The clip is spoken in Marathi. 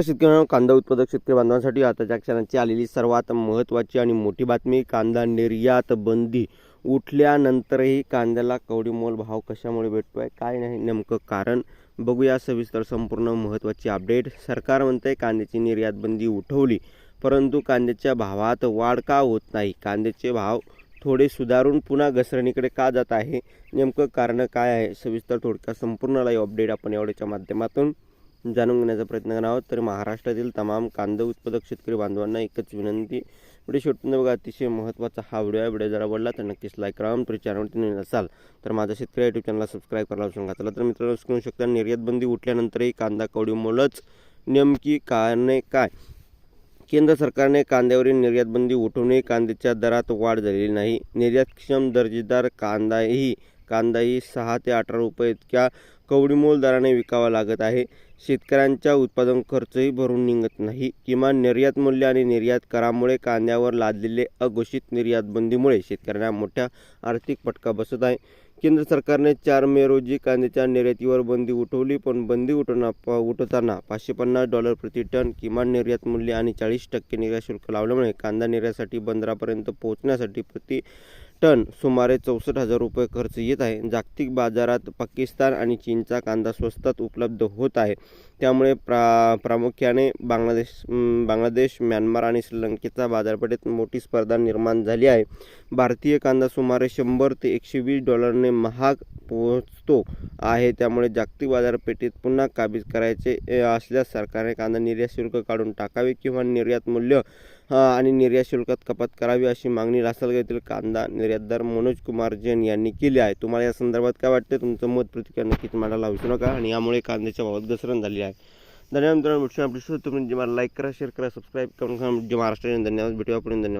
नमस्कार शेतकरी कांदा उत्पादक शेतकरी बांधवांसाठी आताच्या क्षणाची आलेली सर्वात महत्त्वाची आणि मोठी बातमी कांदा निर्यात बंदी उठल्यानंतरही कांद्याला कवडी मोल भाव कशामुळे भेटतोय काय नाही नेमकं कारण बघूया. सविस्तर संपूर्ण महत्त्वाची अपडेट. सरकार म्हणतंय कांद्याची निर्यात बंदी उठवली परंतु कांद्याच्या भावात वाढ का होत नाही? कांद्याचे भाव थोडे सुधारून पुन्हा घसरणीकडे का जात आहे? नेमकं कारण काय आहे? सविस्तर थोडक्यात संपूर्ण लाईव्ह अपडेट आपण एवढ्याच्या माध्यमातून जाणून घेण्याचा प्रयत्न करणार आहोत. तर महाराष्ट्रातील तमाम कांदा उत्पादक शेतकरी बांधवांना एकच विनंती. व्हिडिओ शेवटून बघा. अतिशय महत्त्वाचा हा व्हिडिओ आहे. व्हिडिओ जर आवडला तर नक्कीच लाईक करा. तुम्ही चॅनलवरती नवीन असाल तर माझा शेतकरी यूट्यूब चॅनलला सबस्क्राईब करायला विसरू नका. चला तर मित्रांनो करू शकता. निर्यातबंदी उठल्यानंतरही कांदा कवडीमुळंच नेमकी कारणे काय? केंद्र सरकारने कांद्यावरील निर्यात बंदी उठवूनही कांद्याच्या दरात वाढ झालेली नाही. निर्यातक्षम दर्जेदार कांदाही कांदाही सहा ते अठरा रुपये इतक्या कवडीमोल दराने विकावा लागत आहे. शेतकऱ्यांच्या उत्पादन खर्चही भरून निघत नाही. किमान निर्यात मूल्य आणि निर्यात करामुळे कांद्यावर लादलेले अघोषित निर्यात बंदीमुळे शेतकऱ्यांना मोठ्या आर्थिक फटका बसत आहे. केंद्र सरकारने चार मे रोजी कांद्याच्या निर्यातीवर बंदी उठवली पण बंदी उठवणा प उठवताना पाचशे पन्नास डॉलर प्रति टन किमान निर्यात मूल्य आणि चाळीस टक्के निर्यात शुल्क लावल्यामुळे कांदा निर्यातीसाठी बंदरापर्यंत पोहोचण्यासाठी प्रति टन सुमारे चौसष्ट हजार रुपये खर्च येत आहे. जागतिक बाजारात पाकिस्तान आणि चीनचा कांदा स्वस्तात उपलब्ध होत आहे. त्यामुळे प्रा प्रामुख्याने बांगलादेश बांगलादेश म्यानमार आणि श्रीलंकेचा बाजारपेठेत मोठी स्पर्धा निर्माण झाली आहे. भारतीय कांदा सुमारे शंभर ते एकशे वीस डॉलरने महाग तो आहे. त्यामुळे जागतिक बाजारपेठेत पुन्हा काबीज करायचे असल्यास सरकारने कांदा निर्यात शुल्क काढून टाकावे किंवा निर्यात मूल्य आणि निर्यात शुल्कात कपात करावी अशी मागणी लासलगाव येथील कांदा निर्यातदार मनोज कुमार जैन यांनी केली आहे. तुम्हाला या संदर्भात काय वाटते तुमचं मत प्रतिक्रिया नक्कीच मला लावू नका आणि यामुळे कांद्याच्या भावात घसरण झाली आहे. धन्यवाद मित्रांनो. भेटून आपली तुम्ही मला लाईक करा शेअर करा सबस्क्राईब करून जे महाराष्ट्र धन्यवाद. भेटूया पुढे धन्यवाद.